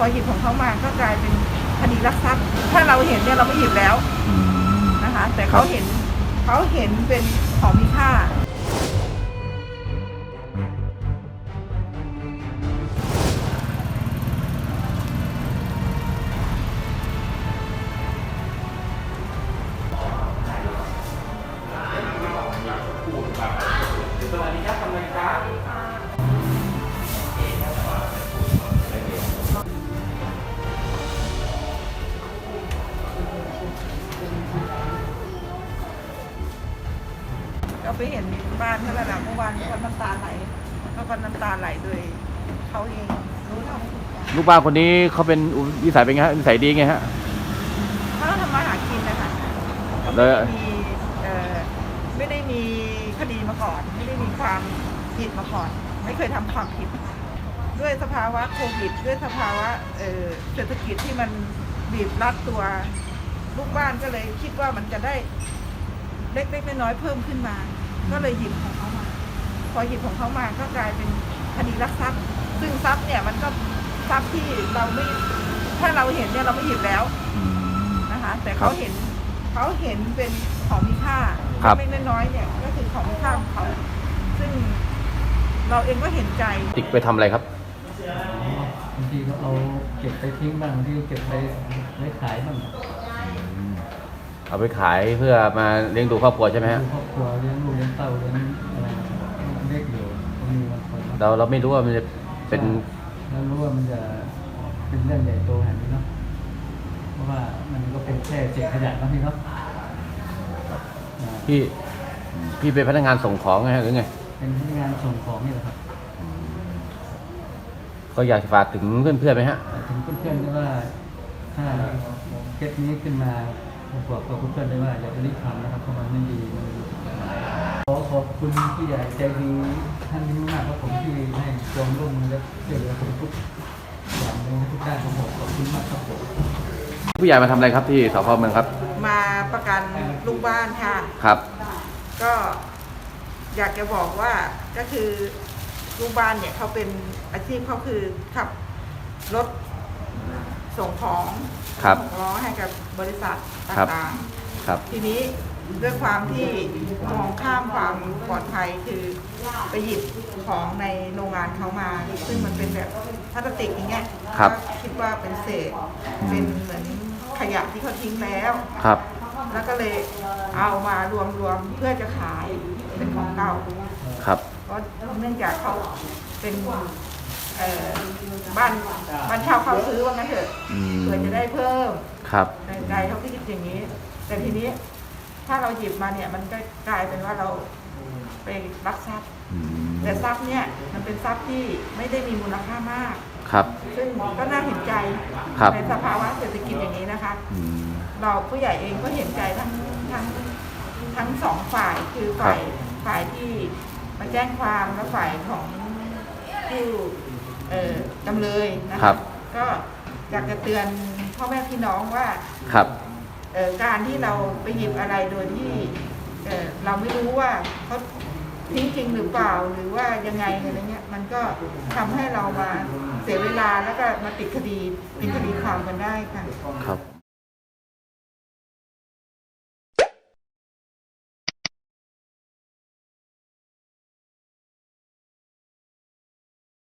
พอหยิบของเขามาก็กลายเป็นคดีลักทรัพย์ ถ้าเราเห็นเนี่ยเราไม่หยิบแล้วนะคะ แต่เขาเห็นเขาเห็นเป็นของมีค่า ก็ไปเห็นบ้านเขาแล้วนะเมื่อวานก็น้ำตาไหลเขาก็น้ำตาไหลโดยเขาเองรู้เท่าไม่ถึงการลูกบ้านคนนี้เขาเป็นวิสัยเป็นไงฮะนิสัยดีไงฮะ เขาทำมาหากินนะคะเขาแล้ไม่วได้มีเอ่อไม่ได้มีคดีมาก่อน ไม่ได้มีความผิดมาก่อน ไม่เคยทำความผิด ด้วยสภาวะโควิด ด้วยสภาวะเอ่อเศรษฐกิจที่มันบีบรัดตัวลูกบ้านก็เลยคิดว่ามันจะได้เล็กๆน้อยๆเพิ่มขึ้นมา ก็เลยหยิบของเขามา พอหยิบของเขามาก็กลายเป็นคดีลักทรัพย์ ซึ่งทรัพย์เนี่ยมันก็ทรัพย์ที่เราไม่ถ้าเราเห็นเนี่ยเราไม่หยิบแล้วอืม นะคะ แต่ครัเขาบเห็นเขาเห็นเป็นของมีค่าครับเล็กๆน้อยๆเนี่ยก็คือของมีค่าของเขาซึ่งเราเองก็เห็นใจ ติ๊กไปทำอะไรครับ บางทีก็เอาเก็บไปทิ้งบ้างบางทีก็เก็บไปไว้ขายบ้าง เอาไปขายเพื่อมาเลี้ยงดูครอบครัวใช่ไหมฮะดูครอบครัวเลี้ยงลูกเลี้ยงเต้าเลี้ยงอะไรเล็กอยู่ก็มีบางคนเราเราไม่รู้ว่ามันจะเป็นแล้วรู้ว่ามันจะเป็นเรื่องใหญ่โตขนาดนี้เนาะเพราะว่ามันก็เป็นแค่เศษขยะเนาะพี่เนาะอ่าพี่พี่เป็นพนักงานส่งของไงฮะหรือไงเป็นพนักงานส่งของนี่แหละครับก็อยากจะฝากถึงเพื่อนๆไหมฮะแต่ถึงเพื่อนๆก็ว่าถ้าเคสนี้ขึ้นมา ผมบอกกับเพื่อนๆได้ว่าอย่าไปรีบทำนะครับเพราะมันไม่ดีมันขอขอบคุณที่ใหญ่ใจดีท่านนี้มากครับผมที่ให้ความร่วมมือและช่วยเหลือผมทุกอย่างในทุกด้านของผมขอบคุณมากครับผมผู้ใหญ่มาทำอะไรครับที่สพเมืองครับ มาประกันลูกบ้านค่ะ ครับ ก็อยากจะบอกว่าก็คือลูกบ้านเนี่ยเขาเป็นอาชีพเขาคือขับรถ ส่งของครับส่งล้อให้กับบริษัทครับต่างครับ ๆ ทีนี้ด้วยความที่มองข้ามความปลอดภัยคือไปหยิบของในโรงงานเขามา ซึ่งมันเป็นแบบพลาสติกอย่างเงี้ยครับ ก็คิดว่าเป็นเศษเป็นเหมือนขยะที่เขาทิ้งแล้ว ครับ แล้วก็เลยเอามารวมรวมๆเพื่อจะขายเป็นของเก่า ครับ เพราะเนื่องจากเขาเป็น เอ่อบ้านบ้านเช่าเขาซื้อว่างั้นเถอะอืมเพื่อจะได้เพิ่มครับ ในใจเขาคิดอย่างนี้ แต่ทีนี้ถ้าเราหยิบมาเนี่ย มันก็กลายเป็นว่าเราไปรักทรัพย์ อืมแต่ทรัพย์เนี่ยมันเป็นทรัพย์ที่ไม่ได้มีมูลค่ามาก ครับ ซึ่งก็น่าเห็นใจครับ ในสภาวะเศรษฐกิจอย่างนี้นะคะ อืม เราผู้ใหญ่เองก็เห็นใจทั้งทั้งทั้งสองฝ่ายคือฝ่ายฝ่ายที่มาแจ้งความและฝ่ายของผู้เอ่อ จำเลยนะะครับ ก็อยากจะเตือนพ่อแม่พี่น้องว่าครับ เอ่อการที่เราไปหยิบอะไรโดยที่เอ่อเราไม่รู้ว่าเขาทิ้งจริงหรือเปล่าหรือว่ายังไงอะไรเงี้ย มันก็ทำให้เรามาเสียเวลาแล้วก็มาติดคดีเป็นคดีความกันได้ค่ะ ครับ